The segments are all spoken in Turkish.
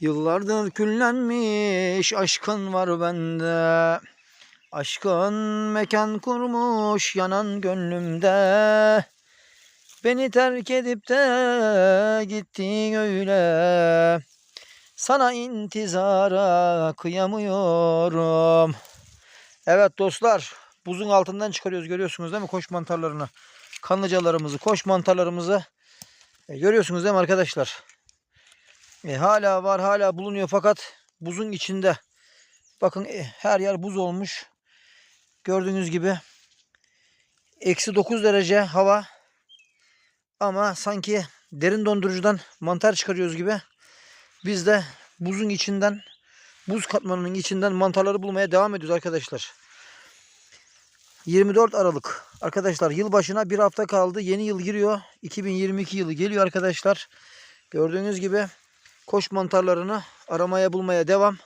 Yıllardır küllenmiş aşkın var bende. Aşkın mekan kurmuş yanan gönlümde. Beni terk edip de gittin öyle. Sana intizara kıyamıyorum. Evet dostlar, buzun altından çıkarıyoruz görüyorsunuz değil mi koş mantarlarını. Kanlıcalarımızı, koş mantarlarımızı e, görüyorsunuz değil mi arkadaşlar? E, hala var, hala bulunuyor fakat buzun içinde. Bakın e, her yer buz olmuş. Gördüğünüz gibi eksi 9 derece hava ama sanki derin dondurucudan mantar çıkarıyoruz gibi biz de buzun içinden buz katmanının içinden mantarları bulmaya devam ediyoruz arkadaşlar. 24 Aralık. Arkadaşlar yılbaşına bir hafta kaldı. Yeni yıl giriyor. 2022 yılı geliyor arkadaşlar. Gördüğünüz gibi koş mantarlarını aramaya bulmaya devam.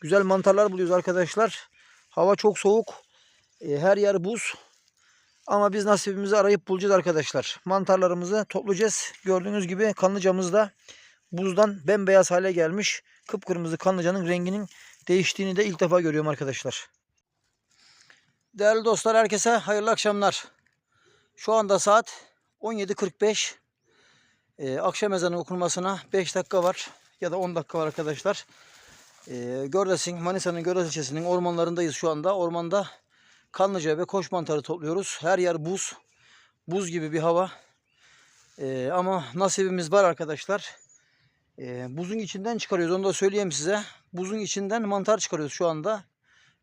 Güzel mantarlar buluyoruz arkadaşlar. Hava çok soğuk. E, Her yer buz. Ama biz nasibimizi arayıp bulacağız arkadaşlar. Mantarlarımızı toplayacağız. Gördüğünüz gibi kanlıcamız da buzdan bembeyaz hale gelmiş. Kıpkırmızı kanlıcanın renginin değiştiğini de ilk defa görüyorum arkadaşlar. Değerli dostlar herkese hayırlı akşamlar. Şu anda saat 17.45. Ee, akşam ezanı okunmasına 5 dakika var ya da 10 dakika var arkadaşlar. Ee, Gördes'in, Manisa'nın Gördes ilçesinin ormanlarındayız şu anda. Ormanda kanlıca ve koş mantarı topluyoruz. Her yer buz. Buz gibi bir hava. Ee, ama nasibimiz var arkadaşlar. Ee, buzun içinden çıkarıyoruz. Onu da söyleyeyim size. Buzun içinden mantar çıkarıyoruz şu anda.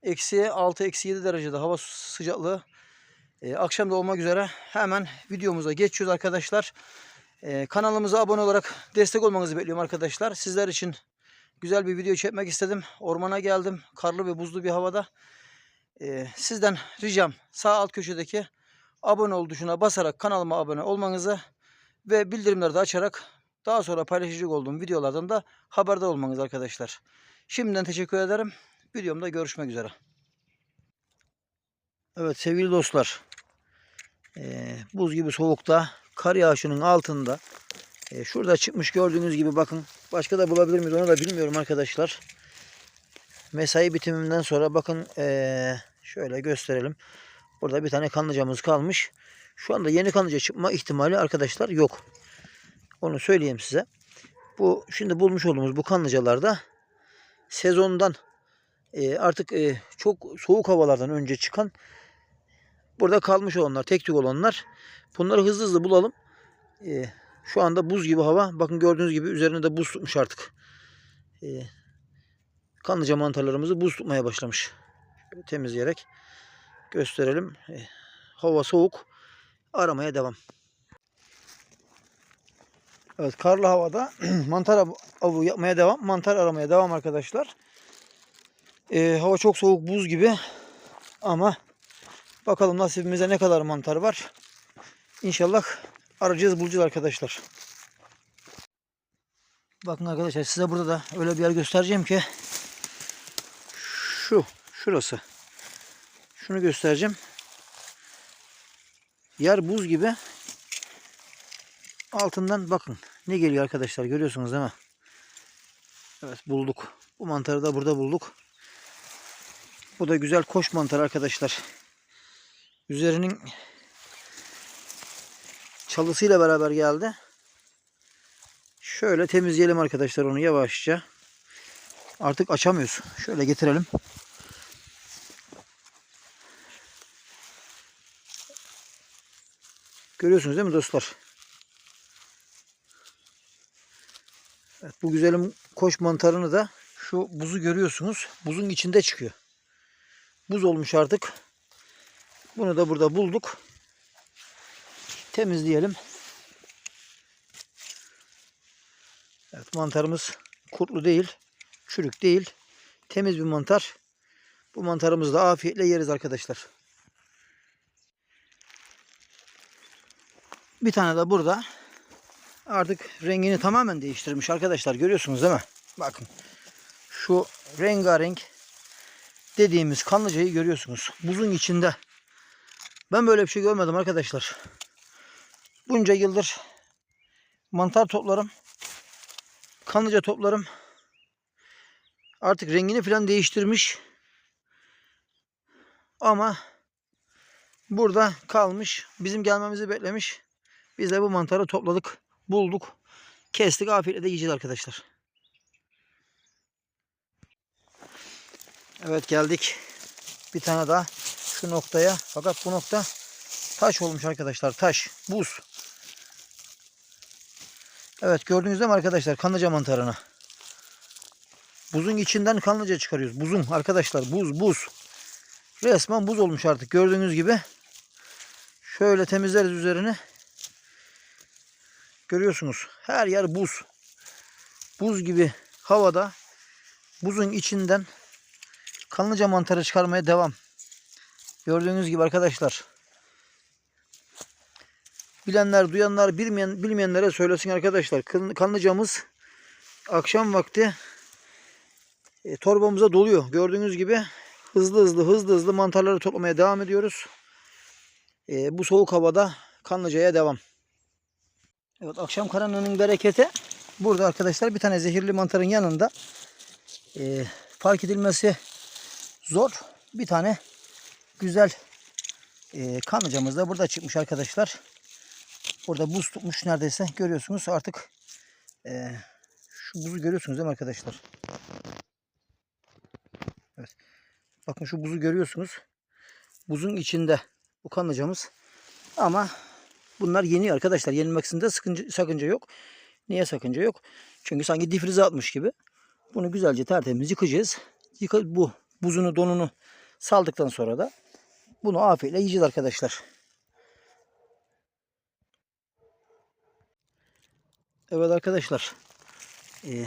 Eksi 6, eksi 7 derecede hava sıcaklığı. Ee, akşam da olmak üzere hemen videomuza geçiyoruz arkadaşlar. Ee, kanalımıza abone olarak destek olmanızı bekliyorum arkadaşlar. Sizler için güzel bir video çekmek istedim. Ormana geldim. Karlı ve buzlu bir havada. Ee, sizden ricam sağ alt köşedeki abone ol tuşuna basarak kanalıma abone olmanızı ve bildirimleri de açarak daha sonra paylaşacak olduğum videolardan da haberdar olmanız arkadaşlar. Şimdiden teşekkür ederim. Videomda görüşmek üzere. Evet sevgili dostlar. Ee, buz gibi soğukta kar yağışının altında e, şurada çıkmış gördüğünüz gibi bakın. Başka da bulabilir miyiz onu da bilmiyorum arkadaşlar. Mesai bitimimden sonra bakın ee, şöyle gösterelim. Burada bir tane kanlıcamız kalmış. Şu anda yeni kanlıca çıkma ihtimali arkadaşlar yok. Onu söyleyeyim size. Bu şimdi bulmuş olduğumuz bu kanlıcalarda sezondan e, artık e, çok soğuk havalardan önce çıkan burada kalmış olanlar, tek tük olanlar. Bunları hızlı hızlı bulalım. E, şu anda buz gibi hava. Bakın gördüğünüz gibi üzerine de buz tutmuş artık. E, kanlıca mantarlarımızı buz tutmaya başlamış. Şöyle temizleyerek gösterelim. E, hava soğuk. Aramaya devam. Evet karlı havada mantar av- avı yapmaya devam. Mantar aramaya devam arkadaşlar. Ee, hava çok soğuk buz gibi. Ama bakalım nasibimize ne kadar mantar var. İnşallah arayacağız bulacağız arkadaşlar. Bakın arkadaşlar size burada da öyle bir yer göstereceğim ki şu şurası. Şunu göstereceğim. Yer buz gibi. Altından bakın ne geliyor arkadaşlar görüyorsunuz değil mi? Evet bulduk. Bu mantarı da burada bulduk. Bu da güzel koş mantarı arkadaşlar. Üzerinin çalısıyla beraber geldi. Şöyle temizleyelim arkadaşlar onu yavaşça. Artık açamıyoruz. Şöyle getirelim. Görüyorsunuz değil mi dostlar? Evet, bu güzelim koş mantarını da şu buzu görüyorsunuz. Buzun içinde çıkıyor. Buz olmuş artık. Bunu da burada bulduk. Temizleyelim. Evet mantarımız kurtlu değil. Çürük değil. Temiz bir mantar. Bu mantarımızı da afiyetle yeriz arkadaşlar. Bir tane de burada artık rengini tamamen değiştirmiş arkadaşlar. Görüyorsunuz değil mi? Bakın. Şu rengarenk dediğimiz kanlıcayı görüyorsunuz. Buzun içinde. Ben böyle bir şey görmedim arkadaşlar. Bunca yıldır mantar toplarım. Kanlıca toplarım. Artık rengini falan değiştirmiş. Ama burada kalmış. Bizim gelmemizi beklemiş. Biz de bu mantarı topladık. Bulduk. Kestik. Afiyetle de yiyeceğiz arkadaşlar. Evet geldik. Bir tane daha şu noktaya. Fakat bu nokta taş olmuş arkadaşlar. Taş. Buz. Evet gördüğünüz değil arkadaşlar? Kanlıca mantarını. Buzun içinden kanlıca çıkarıyoruz. Buzun arkadaşlar. Buz buz. Resmen buz olmuş artık. Gördüğünüz gibi. Şöyle temizleriz üzerini. Görüyorsunuz. Her yer buz. Buz gibi havada buzun içinden kanlıca mantarı çıkarmaya devam. Gördüğünüz gibi arkadaşlar. Bilenler, duyanlar, bilmeyen, bilmeyenlere söylesin arkadaşlar. Kan- Kanlıcamız akşam vakti e, torbamıza doluyor. Gördüğünüz gibi hızlı hızlı hızlı hızlı mantarları toplamaya devam ediyoruz. E, bu soğuk havada Kanlıca'ya devam. Evet akşam karanlığının bereketi burada arkadaşlar bir tane zehirli mantarın yanında e, fark edilmesi zor. Bir tane güzel e, kanlıcamız da burada çıkmış arkadaşlar. Burada buz tutmuş neredeyse görüyorsunuz artık e, şu buzu görüyorsunuz değil mi arkadaşlar? Evet. Bakın şu buzu görüyorsunuz. Buzun içinde bu kanlıcamız. Ama bunlar yeniyor arkadaşlar. Yenilmesinde sıkıntı, sakınca yok. Niye sakınca yok? Çünkü sanki difrize atmış gibi. Bunu güzelce tertemiz yıkayacağız. Yıka, bu buzunu donunu saldıktan sonra da bunu afiyetle yiyeceğiz arkadaşlar. Evet arkadaşlar. Ee,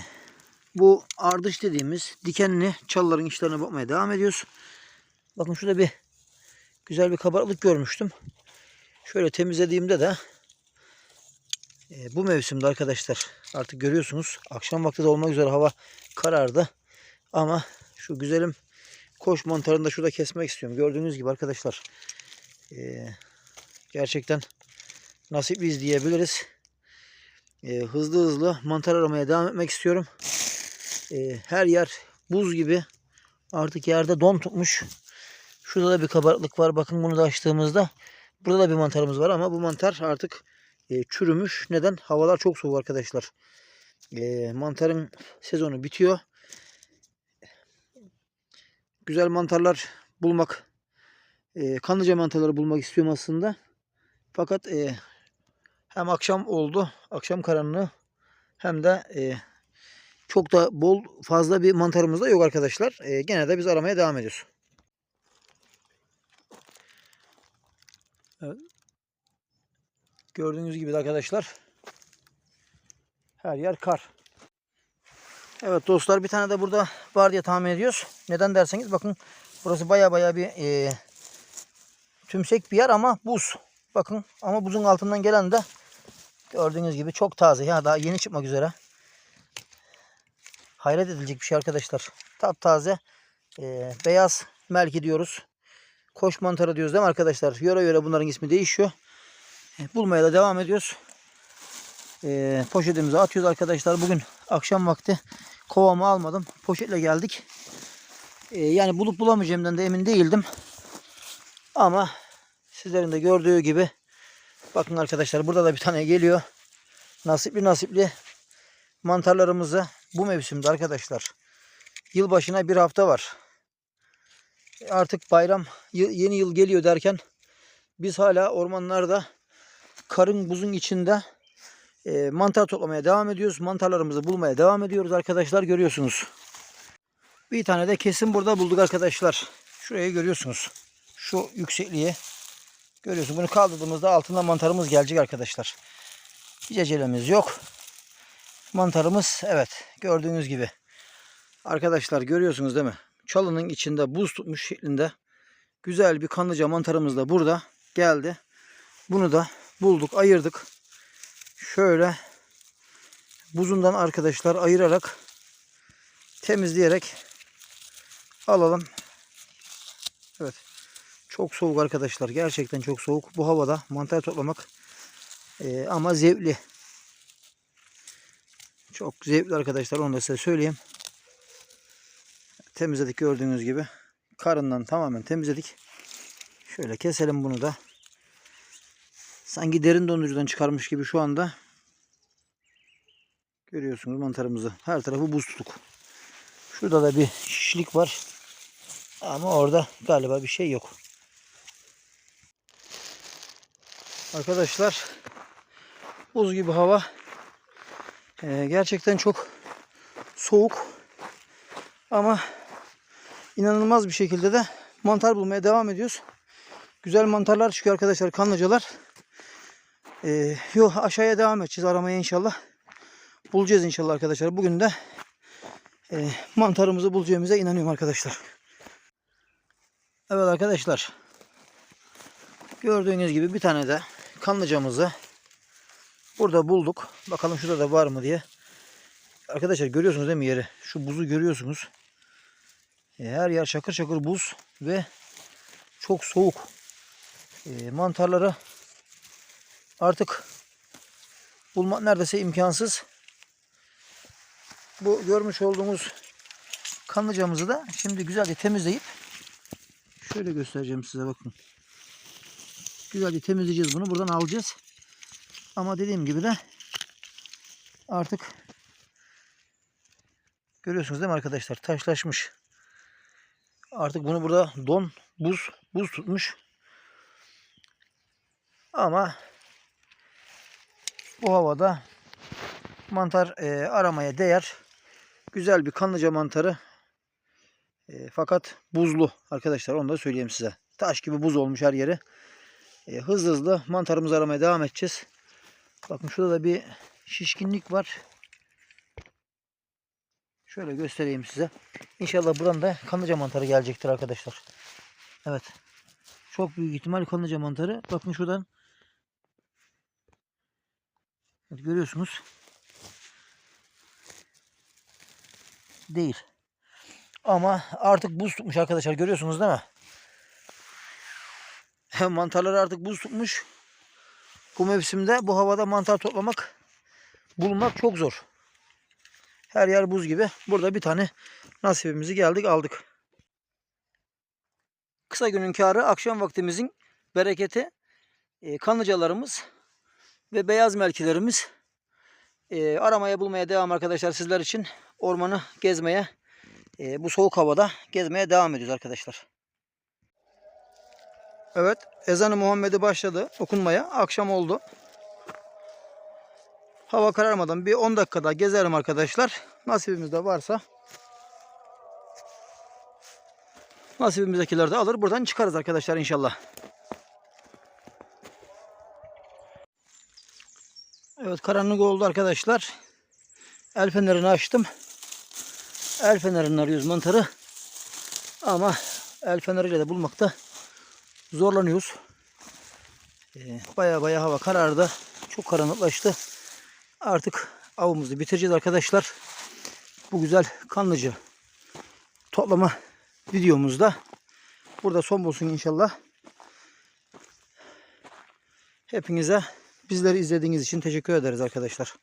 bu ardış dediğimiz dikenli çalıların içlerine bakmaya devam ediyoruz. Bakın şurada bir güzel bir kabarıklık görmüştüm. Şöyle temizlediğimde de e, bu mevsimde arkadaşlar artık görüyorsunuz akşam vakti de olmak üzere hava karardı. Ama şu güzelim koş mantarını da şurada kesmek istiyorum. Gördüğünüz gibi arkadaşlar e, gerçekten nasipliyiz diyebiliriz. E, hızlı hızlı mantar aramaya devam etmek istiyorum. E, her yer buz gibi artık yerde don tutmuş. Şurada da bir kabarıklık var. Bakın bunu da açtığımızda burada da bir mantarımız var ama bu mantar artık e, çürümüş. Neden? Havalar çok soğuk arkadaşlar. E, mantarın sezonu bitiyor. Güzel mantarlar bulmak, e, kanlıca mantarları bulmak istiyorum aslında. Fakat e, hem akşam oldu, akşam karanlığı hem de e, çok da bol fazla bir mantarımız da yok arkadaşlar. E, gene de biz aramaya devam ediyoruz. Evet. Gördüğünüz gibi de arkadaşlar her yer kar. Evet dostlar bir tane de burada var diye tahmin ediyoruz. Neden derseniz bakın burası baya baya bir e, tümsek bir yer ama buz. Bakın ama buzun altından gelen de gördüğünüz gibi çok taze. Ya daha yeni çıkmak üzere. Hayret edilecek bir şey arkadaşlar. Taptaze e, beyaz melki diyoruz. Koş mantarı diyoruz değil mi arkadaşlar? Yöre yöre bunların ismi değişiyor. E, bulmaya da devam ediyoruz. E, poşetimize atıyoruz arkadaşlar. Bugün akşam vakti kovamı almadım. Poşetle geldik. E, yani bulup bulamayacağımdan da emin değildim. Ama sizlerin de gördüğü gibi bakın arkadaşlar burada da bir tane geliyor. Nasipli nasipli mantarlarımızı bu mevsimde arkadaşlar yılbaşına bir hafta var. E, Artık bayram yeni yıl geliyor derken biz hala ormanlarda karın buzun içinde e, mantar toplamaya devam ediyoruz. Mantarlarımızı bulmaya devam ediyoruz arkadaşlar görüyorsunuz. Bir tane de kesin burada bulduk arkadaşlar. Şurayı görüyorsunuz. Şu yüksekliği görüyorsunuz. Bunu kaldırdığımızda altında mantarımız gelecek arkadaşlar. Hiç acelemiz yok. Mantarımız evet gördüğünüz gibi. Arkadaşlar görüyorsunuz değil mi? Çalının içinde buz tutmuş şeklinde güzel bir kanlıca mantarımız da burada geldi. Bunu da bulduk, ayırdık. Şöyle buzundan arkadaşlar ayırarak temizleyerek alalım. Evet. Çok soğuk arkadaşlar. Gerçekten çok soğuk. Bu havada mantar toplamak eee, ama zevkli. Çok zevkli arkadaşlar. Onu da size söyleyeyim. temizledik gördüğünüz gibi. Karından tamamen temizledik. Şöyle keselim bunu da. Sanki derin dondurucudan çıkarmış gibi şu anda. Görüyorsunuz mantarımızı. Her tarafı buz tutuk. Şurada da bir şişlik var. Ama orada galiba bir şey yok. Arkadaşlar buz gibi hava. Ee, gerçekten çok soğuk. Ama inanılmaz bir şekilde de mantar bulmaya devam ediyoruz. Güzel mantarlar çıkıyor arkadaşlar. Kanlıcalar. Ee, yok aşağıya devam edeceğiz aramaya inşallah. Bulacağız inşallah arkadaşlar. Bugün de e, mantarımızı bulacağımıza inanıyorum arkadaşlar. Evet arkadaşlar. Gördüğünüz gibi bir tane de kanlıcamızı burada bulduk. Bakalım şurada da var mı diye. Arkadaşlar görüyorsunuz değil mi yeri? Şu buzu görüyorsunuz. E, her yer şakır şakır buz ve çok soğuk. E, mantarları artık bulmak neredeyse imkansız. Bu görmüş olduğumuz kanlıcamızı da şimdi güzelce temizleyip şöyle göstereceğim size bakın. Güzelce temizleyeceğiz bunu. Buradan alacağız. Ama dediğim gibi de artık görüyorsunuz değil mi arkadaşlar? Taşlaşmış. Artık bunu burada don, buz, buz tutmuş. Ama bu havada mantar e, aramaya değer. Güzel bir kanlıca mantarı. E, fakat buzlu arkadaşlar onu da söyleyeyim size. Taş gibi buz olmuş her yeri. E, hızlı hızlı mantarımızı aramaya devam edeceğiz. Bakın şurada da bir şişkinlik var. Şöyle göstereyim size. İnşallah buradan da kanlıca mantarı gelecektir arkadaşlar. Evet. Çok büyük ihtimal kanlıca mantarı. Bakın şuradan. Evet, görüyorsunuz. Değil. Ama artık buz tutmuş arkadaşlar. Görüyorsunuz değil mi? Mantarları artık buz tutmuş. Bu mevsimde bu havada mantar toplamak, bulmak çok zor. Her yer buz gibi. Burada bir tane nasibimizi geldik aldık. Kısa günün karı akşam vaktimizin bereketi e, kanlıcalarımız ve beyaz melkilerimiz e, aramaya bulmaya devam arkadaşlar sizler için ormanı gezmeye e, bu soğuk havada gezmeye devam ediyoruz arkadaşlar. Evet ezanı Muhammed'i başladı okunmaya akşam oldu. Hava kararmadan bir 10 dakika daha gezerim arkadaşlar. Nasibimiz de varsa nasibimizdekileri de alır buradan çıkarız arkadaşlar inşallah. Evet karanlık oldu arkadaşlar. El fenerini açtım. El fenerini arıyoruz mantarı. Ama el feneriyle de bulmakta zorlanıyoruz. Ee, baya baya hava karardı. Çok karanlıklaştı. Artık avımızı bitireceğiz arkadaşlar. Bu güzel kanlıcı toplama videomuzda burada son bulsun inşallah. Hepinize bizleri izlediğiniz için teşekkür ederiz arkadaşlar.